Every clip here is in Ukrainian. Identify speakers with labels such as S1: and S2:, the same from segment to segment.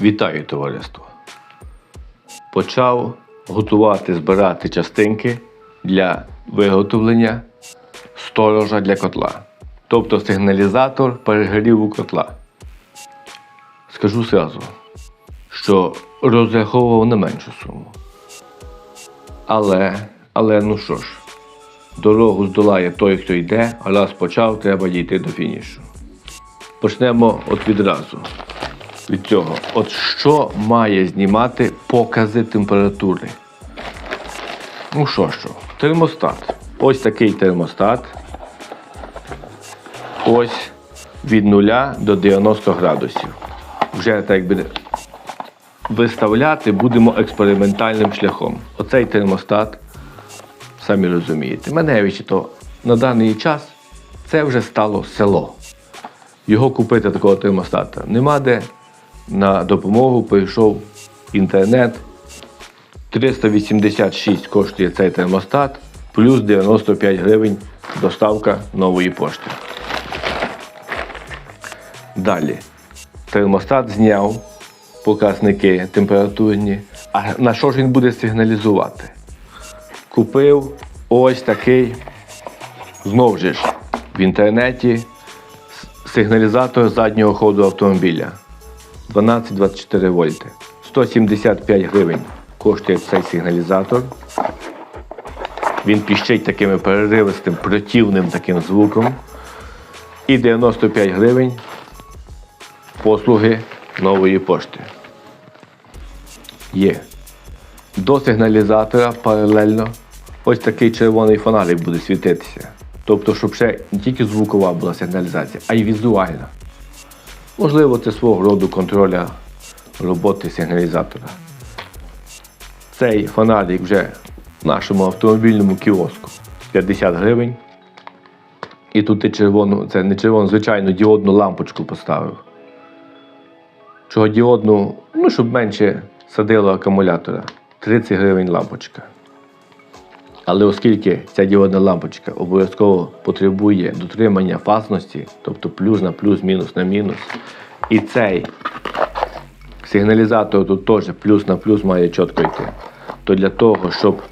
S1: Вітаю товариство. Почав готувати, збирати частинки для виготовлення сторожа для котла. Тобто сигналізатор перегріву котла. Скажу зразу, що розраховував на меншу суму. Але, але ну що ж, дорогу здолає той, хто йде, а раз почав, треба дійти до фінішу. Почнемо от відразу від цього. От що має знімати покази температури? Ну що що, термостат. Ось такий термостат. Ось від 0 до 90 градусів. Вже так якби виставляти будемо експериментальним шляхом. Оцей термостат, самі розумієте, Маневичі, то на даний час це вже стало село. Його купити такого термостата нема де. На допомогу прийшов інтернет. 386 коштує цей термостат, плюс 95 гривень доставка нової пошти. Далі. Термостат зняв показники температурні. А на що ж він буде сигналізувати? Купив ось такий, знову ж в інтернеті сигналізатор заднього ходу автомобіля. 12-24 вольти. 175 гривень коштує цей сигналізатор. Він піщить таким переривистим, противним таким звуком. І 95 гривень послуги нової пошти. Є. До сигналізатора паралельно ось такий червоний фонарик буде світитися. Тобто, щоб ще не тільки звукова була сигналізація, а й візуальна. Можливо, це свого роду контроля роботи сигналізатора. Цей фонарик вже в нашому автомобільному кіоску 50 гривень. І тут ти червону, це не червону, звичайну діодну лампочку поставив. Чого діодну, ну, щоб менше садило акумулятора. 30 гривень лампочка. Але оскільки ця діодна лампочка обов'язково потребує дотримання фазності, тобто плюс на плюс, мінус на мінус, і цей сигналізатор тут теж плюс на плюс має чітко йти, то для того, щоб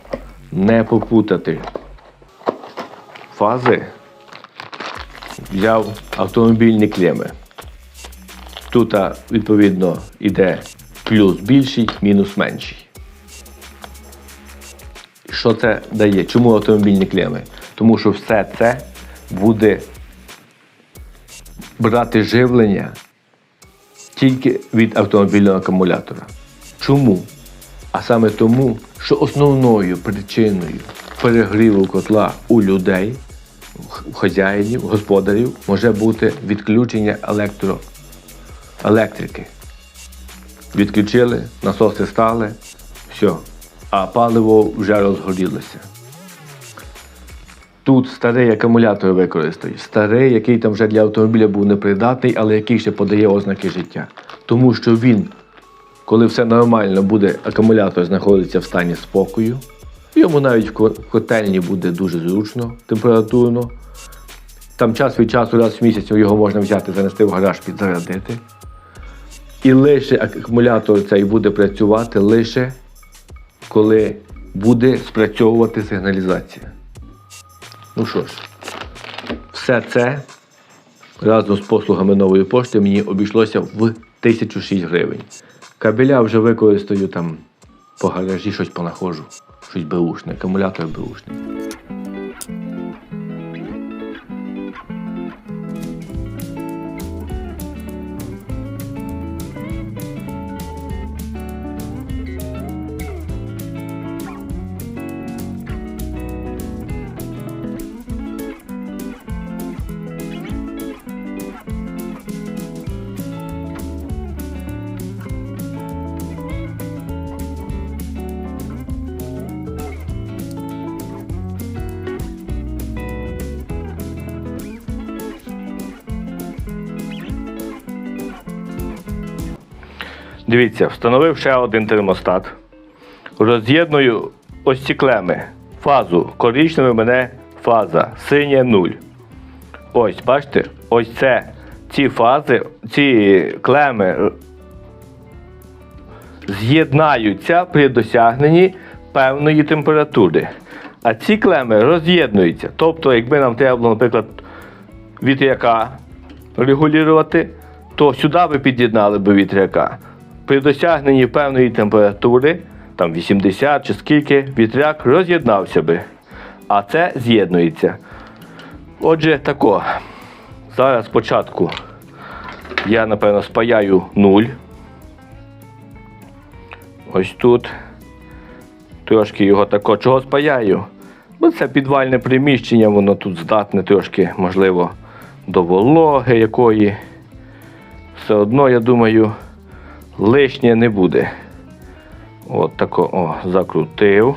S1: не попутати фази, взяв автомобільні клеми. Тут, відповідно, йде плюс більший, мінус менший. Що це дає? Чому автомобільні клеми? Тому що все це буде брати живлення тільки від автомобільного акумулятора. Чому? А саме тому, що основною причиною перегріву котла у людей, хазяїнів, господарів може бути відключення електро, електрики. Відключили, насоси стали, все. А паливо вже розгорілося. Тут старий акумулятор використають. Старий, який там вже для автомобіля був непридатний, але який ще подає ознаки життя. Тому що він, коли все нормально буде, акумулятор знаходиться в стані спокою. Йому навіть в котельні буде дуже зручно, температурно. Там час від часу, раз в місяць його можна взяти, занести в гараж, підзарядити. І лише акумулятор цей буде працювати лише коли буде спрацьовувати сигналізація. Ну що ж, все це разом з послугами нової пошти мені обійшлося в 1006 гривень. Кабеля вже використаю там по гаражі щось понаходжу, щось беушне, акумулятор беушний. Дивіться, встановив ще один термостат. Роз'єдную ось ці клеми. Фазу. Коричневий мене фаза. Синя 0. Ось, бачите, ось це ці фази, ці клеми з'єднаються при досягненні певної температури. А ці клеми роз'єднуються. Тобто, якби нам треба було, наприклад, вітряка регулювати, то сюди би під'єднали би вітряка. При досягненні певної температури, там 80 чи скільки, вітряк роз'єднався би. А це з'єднується. Отже, тако. Зараз спочатку я, напевно, спаяю 0. Ось тут. Трошки його тако чого спаяю. Бо це підвальне приміщення, воно тут здатне трошки, можливо, до вологи якої. Все одно, я думаю, лишнє не буде. От тако о, закрутив.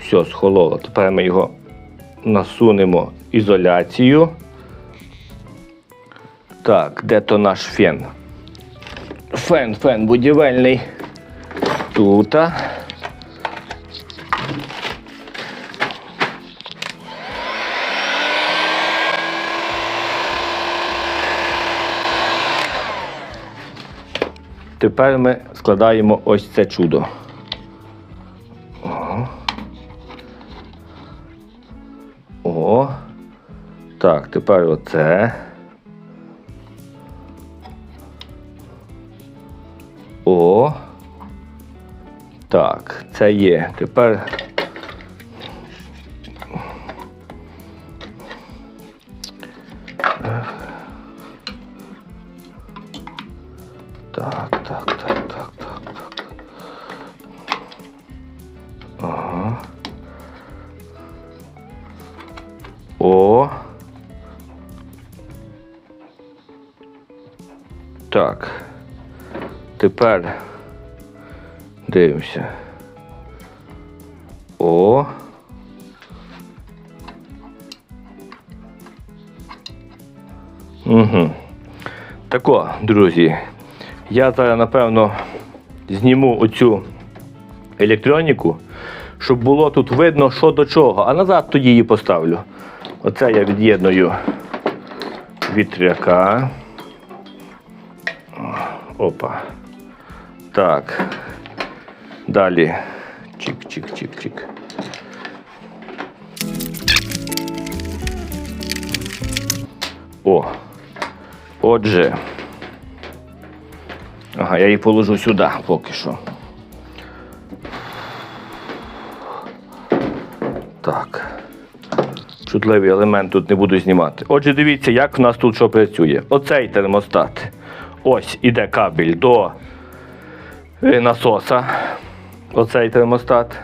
S1: Все, схололо. Тепер ми його насунемо ізоляцію. Так, де то наш фен? Фен, фен будівельний. Тут. Тепер ми складаємо ось це чудо. О. Так, тепер оце. Так, це є. Тепер. Так, так, так, так, так, так. Ага. О. Так. Тепер дивимося. О. Угу. Тако, друзі. Я зараз, напевно, зніму оцю електроніку, щоб було тут видно, що до чого, а назад тоді її поставлю. Оце я від'єдную вітряка. Опа. Так. Далі. Чик-чик-чик-чик. О. Отже. Ага, я її положу сюди поки що. Так. Чутливий елемент тут не буду знімати. Отже, дивіться, як в нас тут що працює. Оцей термостат. Ось іде кабель до е, насоса. Оцей термостат.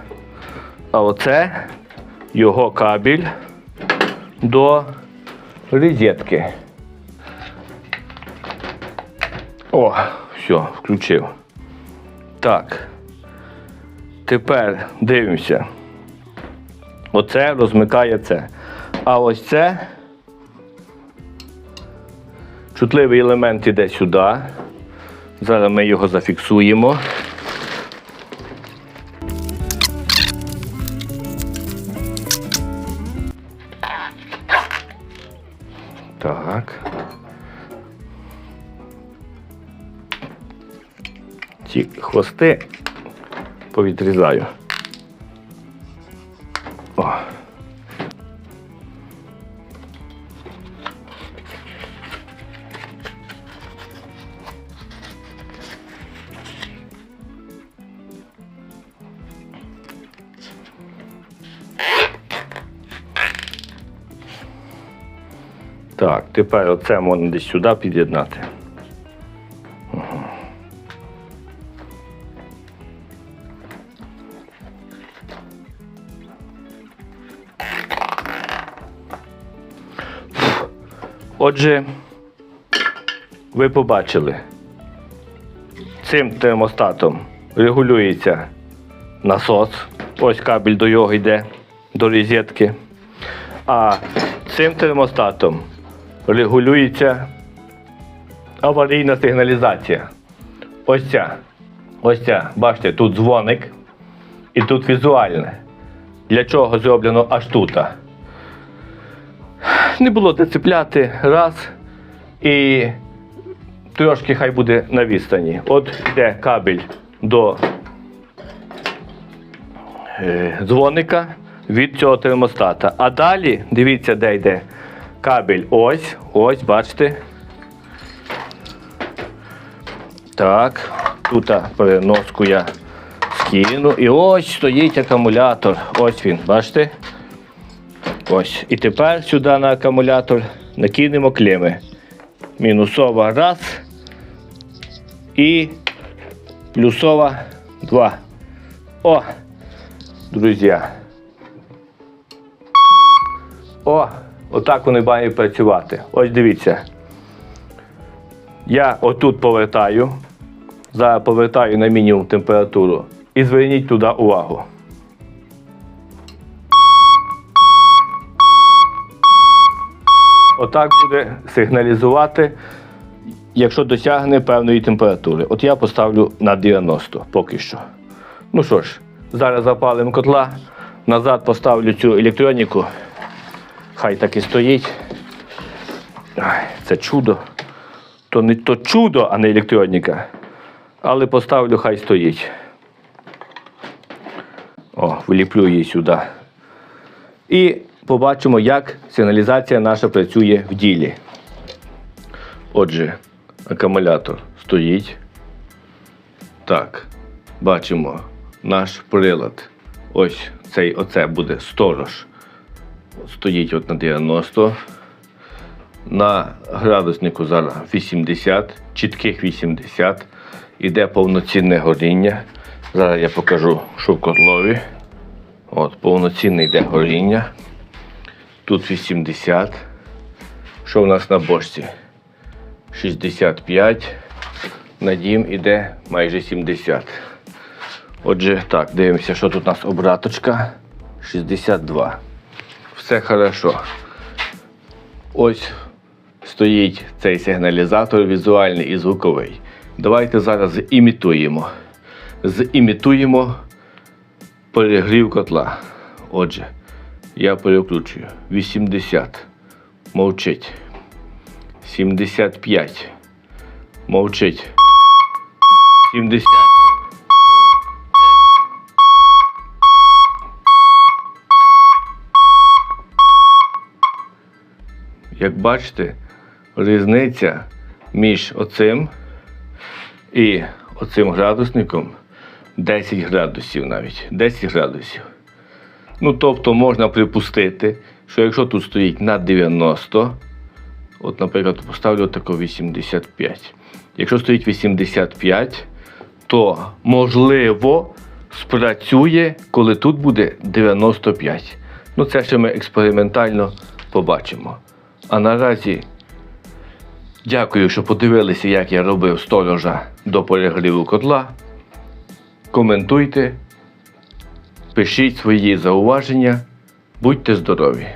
S1: А оце його кабель до розетки. О, все, включив. Так. Тепер дивимося. Оце розмикає це. А ось це чутливий елемент іде сюди. Зараз ми його зафіксуємо. Ці хвости повідрізаю. О. Так, тепер оце можна десь сюди під'єднати. Отже, ви побачили, цим термостатом регулюється насос. Ось кабель до його йде, до розетки. А цим термостатом регулюється аварійна сигналізація. Ось ця. Ось ця. Бачите, тут дзвоник. І тут візуальне. Для чого зроблено аж тут? Не було де цепляти раз. І трошки хай буде на відстані. От йде кабель до е, дзвоника від цього термостата. А далі, дивіться, де йде кабель. Ось, ось, бачите. Так, тут переноску я скину. І ось стоїть акумулятор. Ось він, бачите? Ось. І тепер сюди на акумулятор накинемо клеми. Мінусова раз. І плюсова два. О! Друзі. О! Отак вони мають працювати. Ось дивіться. Я отут повертаю. Зараз повертаю на мінімум температуру. І зверніть туди увагу. Отак буде сигналізувати, якщо досягне певної температури. От я поставлю на 90 поки що. Ну що ж, зараз запалимо котла, назад поставлю цю електроніку. Хай так і стоїть. Це чудо. То не то чудо, а не електроніка. Але поставлю, хай стоїть. О, вліплю її сюди. І побачимо, як сигналізація наша працює в ділі. Отже, акумулятор стоїть. Так, бачимо наш прилад. Ось цей оце буде сторож. Стоїть от на 90. На градуснику зараз 80, чітких 80. Іде повноцінне горіння. Зараз я покажу, що в котлові. От, повноцінне йде горіння. Тут 80. Що у нас на бочці? 65. На дім іде майже 70. Отже, так, дивимося, що тут у нас обраточка. 62. Все хорошо. Ось стоїть цей сигналізатор візуальний і звуковий. Давайте зараз імітуємо. Зімітуємо перегрів котла. Отже, я переключую. 80. Мовчить. 75. Мовчить. 70. Як бачите, різниця між оцим і оцим градусником 10 градусів навіть. 10 градусів. Ну, тобто можна припустити, що якщо тут стоїть на 90, от, наприклад, поставлю тако 85. Якщо стоїть 85, то можливо спрацює, коли тут буде 95. Ну, це ще ми експериментально побачимо. А наразі дякую, що подивилися, як я робив сторожа до перегріву котла. Коментуйте, пишіть свої зауваження. Будьте здорові!